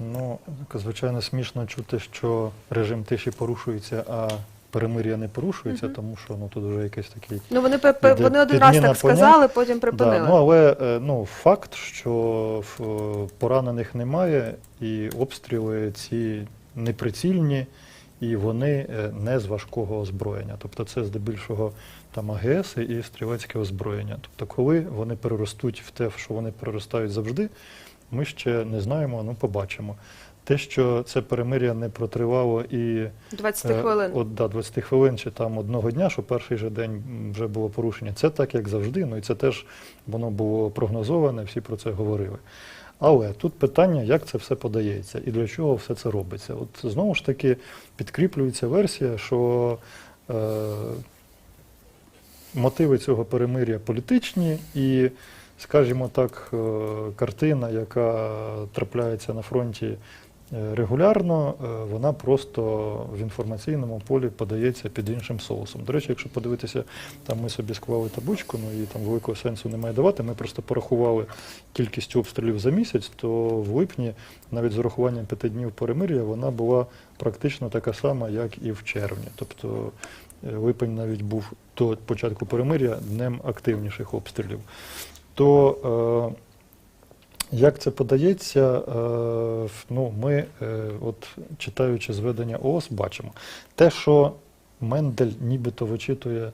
Ну, звичайно, смішно чути, що режим тиші порушується, а перемир'я не порушується, Мгм. тому що ну тут вже якесь такий. Ну вони пе- пе- Іде вони один раз підміна так сказали, потім припинили. Да, ну але е, ну факт, що е, поранених немає, і обстріли ці неприцільні, і вони е, не з важкого озброєння. Тобто це здебільшого там АГС і стрілецьке озброєння. Тобто, коли вони переростуть в те, що вони переростають завжди, ми ще не знаємо, ну побачимо. Те, що це перемир'я не протривало і 20 Е, хвилин. От, да, 20 хвилин чи там одного дня, що перший же день вже було порушення. Це так, як завжди, ну і це теж воно було прогнозоване, всі про це говорили. Але тут питання, як це все подається і для чого все це робиться. От знову ж таки підкріплюється версія, що е, мотиви цього перемир'я політичні і, скажімо так, е, картина, яка трапляється на фронті е, регулярно, е, вона просто в інформаційному полі подається під іншим соусом. До речі, якщо подивитися, там ми собі склали табличку, ну і там великого сенсу немає давати. Ми просто порахували кількість обстрілів за місяць, то в липні, навіть з урахуванням п'яти днів перемир'я, вона була практично така сама, як і в червні. Тобто липень навіть був до початку перемир'я днем активніших обстрілів. То е, як це подається, е, ну, ми, е, от, читаючи зведення ООС, бачимо. Те, що Мендель нібито вичитує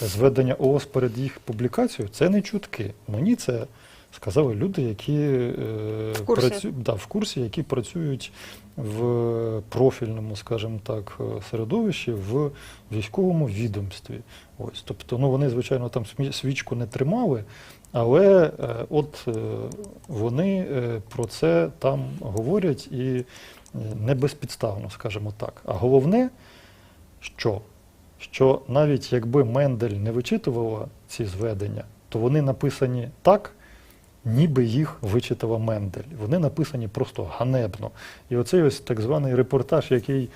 зведення ООС перед їх публікацією, це не чутки. Мені це сказали люди, які е, В курсі. працю- да, в курсі, які працюють в профільному, скажімо так, е, середовищі в військовому відомстві. Ось, тобто, ну вони, звичайно, там свічку не тримали, але е, от е, вони про це там говорять і не безпідставно, скажімо так. А головне, що? що навіть якби Мендель не вичитувала ці зведення, то вони написані так, ніби їх вичитала Мендель. Вони написані просто ганебно. І оцей ось так званий репортаж, який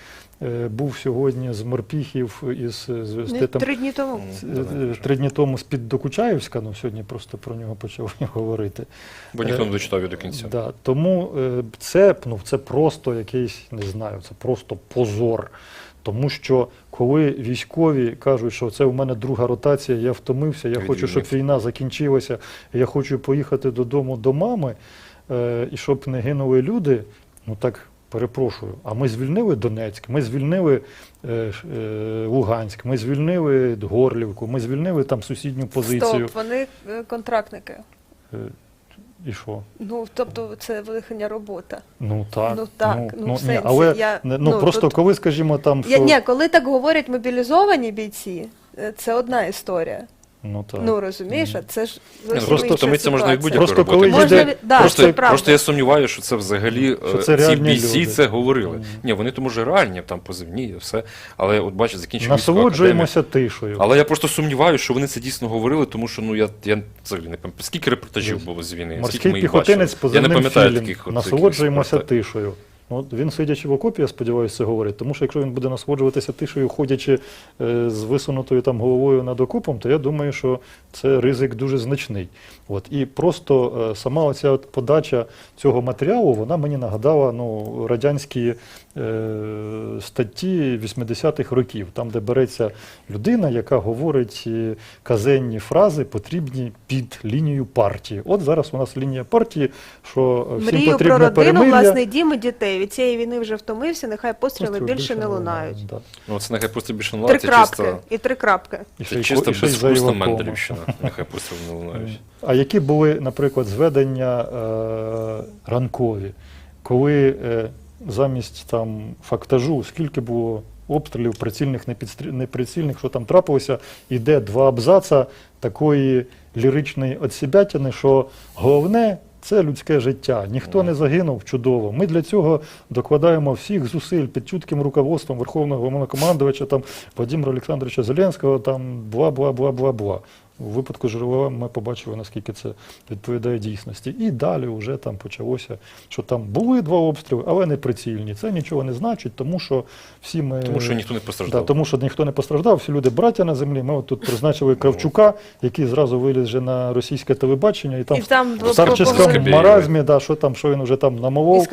е, був сьогодні з Морпіхів із, з, з, Ну, де там, Три дні тому. з- е, три дні тому з-під Докучаївська, ну сьогодні просто про нього почали говорити. Бо ніхто не дочитав його до кінця. Да, тому е, це, ну, це просто якийсь, не знаю, це просто позор. Тому що коли військові кажуть, що це у мене друга ротація, я втомився, я хочу, щоб війна закінчилася, я хочу поїхати додому до мами, е, і щоб не гинули люди, ну так перепрошую. А ми звільнили Донецьк, ми звільнили е, е, Луганськ, ми звільнили Горлівку, ми звільнили там сусідню позицію. Стоп, вони е, контрактники. І що? Ну, тобто це велика робота. Ну так, Ну, так, ну, в ні, але я- ну, ну, просто тут- коли, скажімо, там Я, що, ні, коли так говорять мобілізовані бійці, е, це одна історія. Ну так. Ну розумієш, а це ж зовсім просто інша втомитися можна від ситуація. будь-якої Просто роботи. коли Можна від- да, просто, правда. просто я сумніваюся, що це взагалі Що е, це ці реальні бійці люди. це говорили. Ні, вони то може реальні, там позивні, і все. Але от бачиш, закінчив військову. Насолоджуємося тишою. Але я просто сумніваюся, що вони це дійсно говорили, тому що ну я, я взагалі не пам'ятаю. Скільки репортажів було з війни? скільки Морський ми їх піхотинець бачили? Я не позивним пам'ятаю філім. таких от Насолоджуємося якихось тишою. От він сидячи в окопі, я сподіваюся, це говорить. Тому що якщо він буде насолоджуватися тишею, ходячи е, з висунутою там головою над окопом, то я думаю, що це ризик дуже значний. От і просто е, сама оця от подача цього матеріалу, вона мені нагадала ну, радянські е, статті 80-х років, там, де береться людина, яка говорить е, казенні фрази, потрібні під лінію партії. От зараз у нас лінія партії, що е, всім Мрію потрібно про родину, перемир'я. власний дім і дітей. Від цієї війни вже втомився, нехай постріли Постріли більше не лунають. Да. Ну, це нехай просто більше не Три лунає, це крапки чисто, і три крапки. І ще це чисто і ще й за безвкусна. Менделівщина. Нехай просто не лунають. А які були, наприклад, зведення е, ранкові, коли е, замість там фактажу, скільки було обстрілів прицільних, непідстрі- неприцільних, що там трапилося, іде два абзаца такої ліричної отсібятини, що головне. Це людське життя. Ніхто не загинув чудово. Ми для цього докладаємо всіх зусиль під чутким руководством Верховного Головнокомандувача там Владимира Олександровича Зеленського, там бла бла бла бла бла. У випадку Жирова ми побачили, наскільки це відповідає дійсності. І далі вже там почалося, що там були два обстріли, але не прицільні. Це нічого не значить, тому що всі ми. Тому що ніхто не Да, постраждав. тому що ніхто не постраждав, всі люди браття на землі. Ми от тут призначили Кравчука, який зразу виліз вже на російське телебачення, і там І там в старческому маразмі, да, що там, що він вже там сказав,